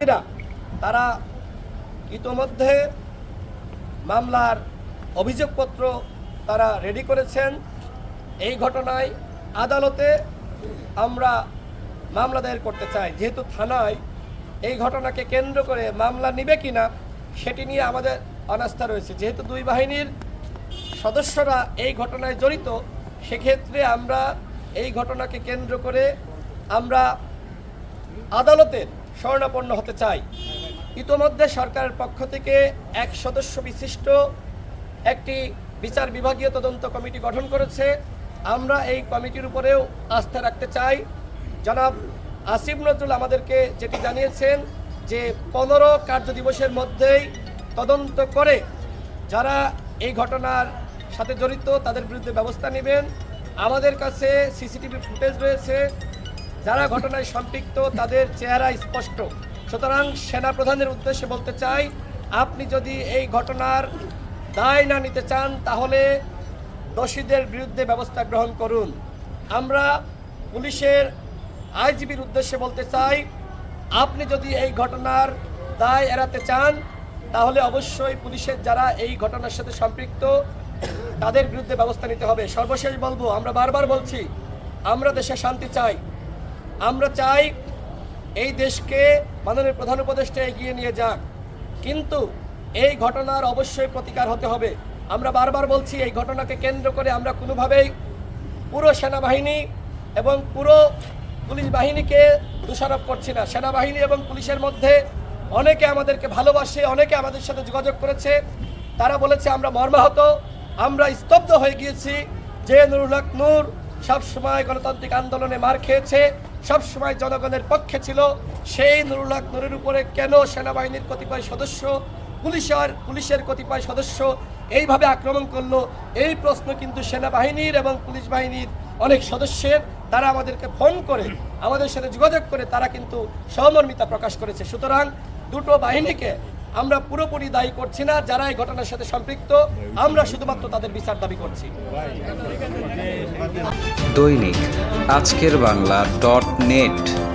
এরা তারা ইতোমধ্যে মামলার অভিযোগপত্র তারা রেডি করেছেন। এই ঘটনায় আদালতে আমরা মামলা দায়ের করতে চাই। যেহেতু থানায় এই ঘটনাকে কেন্দ্র করে মামলা নিবে কিনা, সেটি নিয়ে আমাদের অনাস্থা রয়েছে। যেহেতু দুই বাহিনীর সদস্যরা এই ঘটনায় জড়িত, সেক্ষেত্রে আমরা এই ঘটনাকে কেন্দ্র করে আমরা আদালতের শরণাপন্ন হতে চাই। ইতোমধ্যে সরকারের পক্ষ থেকে এক সদস্য বিশিষ্ট একটি বিচার বিভাগীয় তদন্ত কমিটি গঠন করেছে। আমরা এই কমিটির উপরেও আস্থা রাখতে চাই। জনাব আসিফ নজরুল আমাদেরকে যেটি জানিয়েছেন যে, পনেরো কার্যদিবসের মধ্যেই তদন্ত করে যারা এই ঘটনার সাথে জড়িত তাদের বিরুদ্ধে ব্যবস্থা নেবেন। আমাদের কাছে সিসিটিভি ফুটেজ রয়েছে। যারা ঘটনায় সম্পৃক্ত, তাদের চেহারা স্পষ্ট। সুতরাং সেনা প্রধানের উদ্দেশ্যে বলতে চাই, আপনি যদি এই ঘটনার দায় না নিতে চান, তাহলে দোষীদের বিরুদ্ধে ব্যবস্থা গ্রহণ করুন। আমরা পুলিশের আইজিবির উদ্দেশ্যে বলতে চাই, আপনি যদি এই ঘটনার দায় এড়াতে চান, তাহলে অবশ্যই পুলিশের যারা এই ঘটনার সাথে সম্পৃক্ত, তাদের বিরুদ্ধে ব্যবস্থা নিতে হবে। সর্বশেষ বলব, আমরা বারবার বলছি, আমরা দেশে শান্তি চাই। আমরা চাই এই দেশকে মাননীয় প্রধান উপদেষ্টা এগিয়ে নিয়ে যাক। কিন্তু এই ঘটনার অবশ্যই প্রতিকার হতে হবে। আমরা বারবার বলছি, এই ঘটনাকে কেন্দ্র করে আমরা কোনোভাবেই পুরো সেনাবাহিনী এবং পুরো পুলিশ বাহিনীকে দোষারোপ করছি না। সেনাবাহিনী এবং পুলিশের মধ্যে অনেকে আমাদেরকে ভালোবাসে, অনেকে আমাদের সাথে যোগাযোগ করেছে। তারা বলেছে, আমরা মর্মাহত, আমরা স্তব্ধ হয়ে গিয়েছি। যে নুরুল হক নূর সবসময় গণতান্ত্রিক আন্দোলনে মার খেয়েছে। সবসময় জনগণের পক্ষে ছিল। সেই নুরুল হক নূরের উপরে কেন সেনাবাহিনীর কতিপয় সদস্য পুলিশের পুলিশের কতিপয় সদস্য এইভাবে আক্রমণ করল? এই প্রশ্ন কিন্তু সেনাবাহিনীর এবং পুলিশ বাহিনীর অনেক সদস্যের। তারা আমাদেরকে ফোন করে, আমাদের সাথে যোগাযোগ করে, তারা কিন্তু সহমর্মিতা প্রকাশ করেছে। সুতরাং দুটো বাহিনীকে আমরা পুরোপুরি দায়ী করছি না, যারা এই ঘটনার সাথে সম্পৃক্ত, আমরা শুধুমাত্র তাদের বিচার দাবি করছি। দৈনিক আজকের বাংলা ডট নেট।